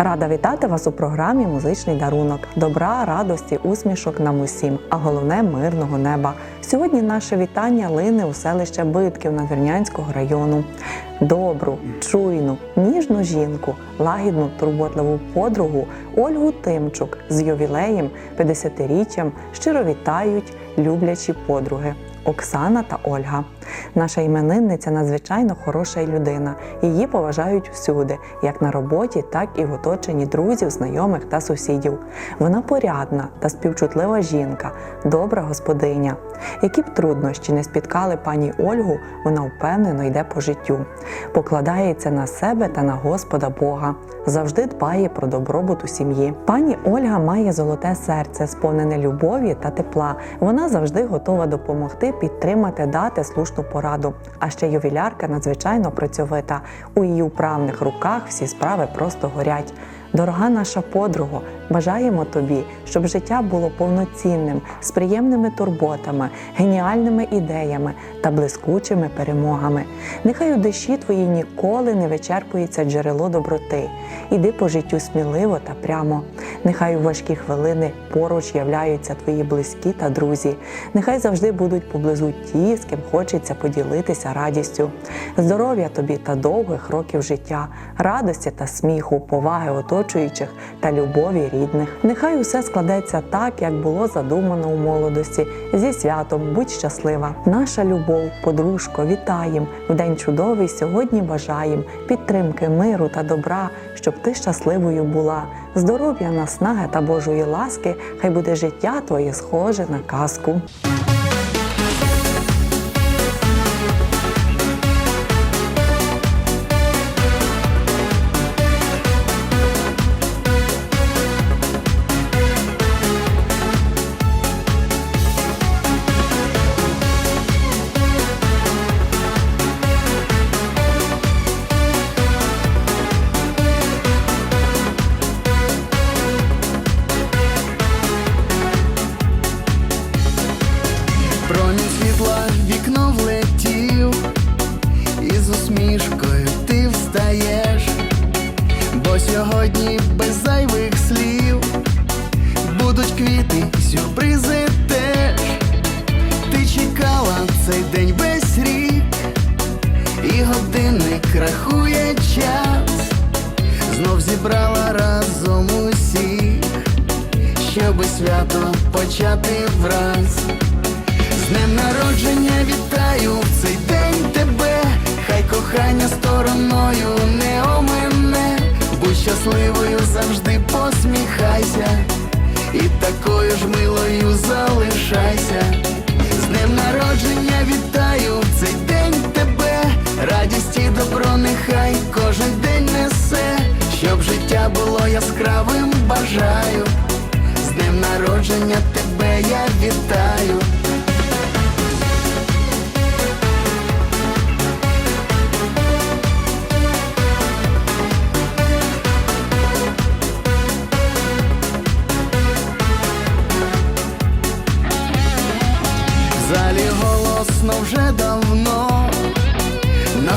Рада вітати вас у програмі Музичний дарунок. Добра, радості, усмішок нам усім, а головне мирного неба. Сьогодні наше вітання лине у селище Битків Надвірнянського району. Добру, чуйну, ніжну жінку, лагідну, турботливу подругу Ольгу Тимчук з ювілеєм, 50-річчям щиро вітають люблячі подруги. Оксана та Ольга. Наша іменинниця надзвичайно хороша людина. Її поважають всюди, як на роботі, так і в оточенні друзів, знайомих та сусідів. Вона порядна та співчутлива жінка, добра господиня. Які б труднощі не спіткали пані Ольгу, вона впевнено йде по життю, покладається на себе та на Господа Бога, завжди дбає про добробут у сім'ї. Пані Ольга має золоте серце, сповнене любові та тепла. Вона завжди готова допомогти, підтримати, дати слушну пораду. А ще ювілярка надзвичайно працьовита. У її управних руках всі справи просто горять. Дорога наша подруго, бажаємо тобі, щоб життя було повноцінним, з приємними турботами, геніальними ідеями та блискучими перемогами. Нехай у душі твоїй ніколи не вичерпується джерело доброти. Іди по життю сміливо та прямо. Нехай у важкі хвилини поруч являються твої близькі та друзі. Нехай завжди будуть поблизу ті, з ким хочеться поділитися радістю. Здоров'я тобі та довгих років життя, радості та сміху, поваги оточуючих та любові рідних. Нехай усе складеться так, як було задумано у молодості. Зі святом будь щаслива. Наша любов, подружко, вітаєм. В день чудовий сьогодні бажаєм підтримки, миру та добра, щоб ти щасливою була. Здоров'я, наснаги та Божої ласки, хай буде життя твоє схоже на казку. Сьогодні без зайвих слів будуть квіти, сюрпризи теж. Ти чекала цей день весь рік, і годинник рахує час, знов зібрала разом усіх, щоби свято почати враз. З днем народження вітаю в цей день тебе, хай кохання стороною не щасливою завжди посміхайся, і такою ж милою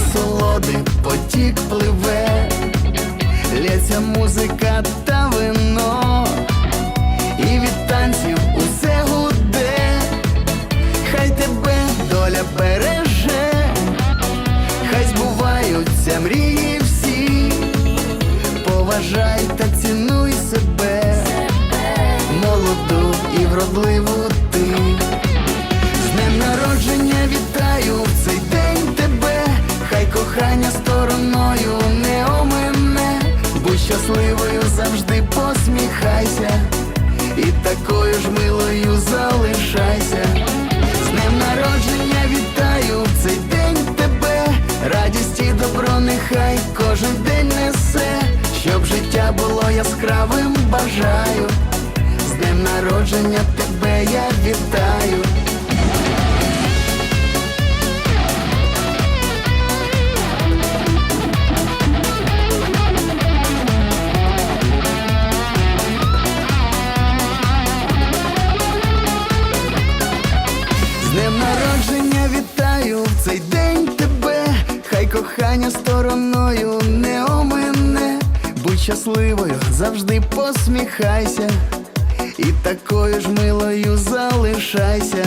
насолоди потік пливе, лється музика та вино, і від танців усе гуде, хай тебе доля береже, хай збуваються мрії всі, поважай та цінуй себе, молоду і вродливу щасливою завжди посміхайся, і такою ж милою залишайся. З днем народження вітаю в цей день тебе, радість і добро нехай кожен день несе, щоб життя було яскравим, бажаю. З днем народження тебе я вітаю. Днем народження вітаю. В цей день тебе, хай кохання стороною не омине, будь щасливою, завжди посміхайся, і такою ж милою залишайся.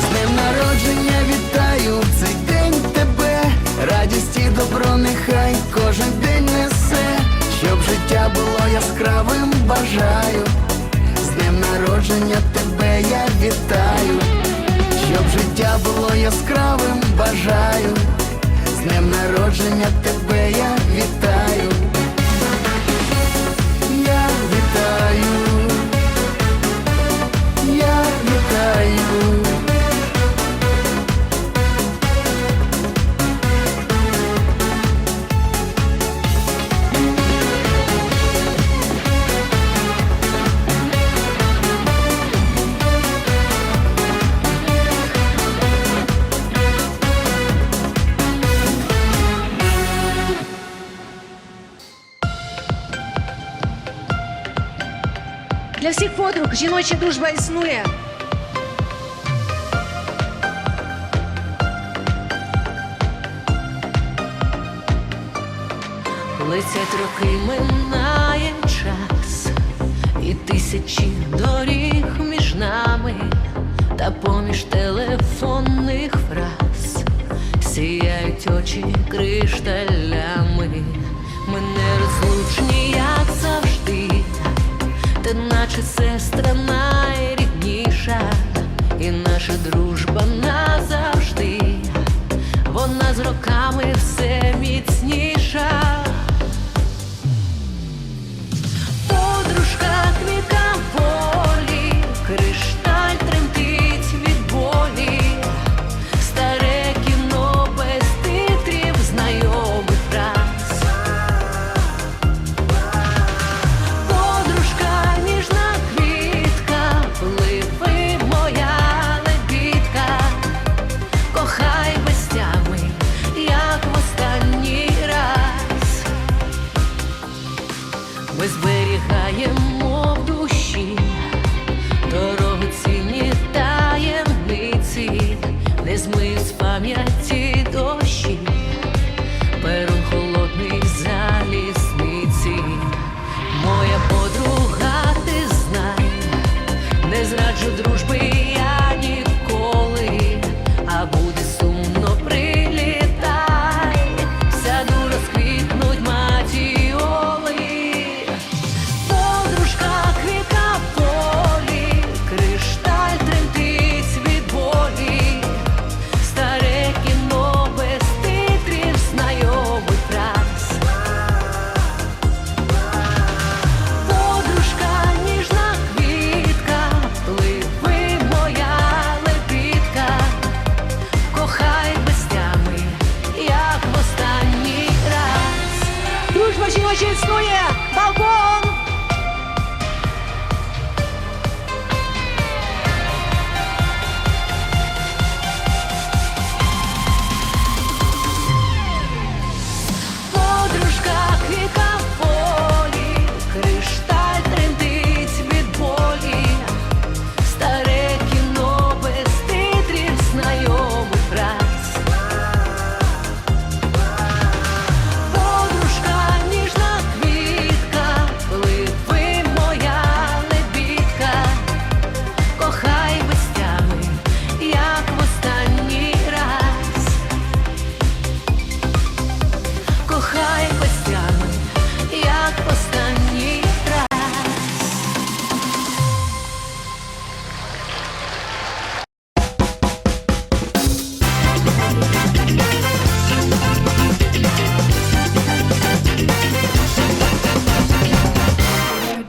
З днем народження вітаю. В цей день тебе, радість і добро нехай кожен день несе, щоб життя було яскравим, бажаю. З днем народження тебе я вітаю, яскравим, бажаю. З днем народження тебе Для всіх подруг жіноча дружба існує. Летять роки, минає час, і тисячі доріг між нами, та поміж телефонних фраз сіяють очі кришталями. Наче сестра найрідніша, і наша дружба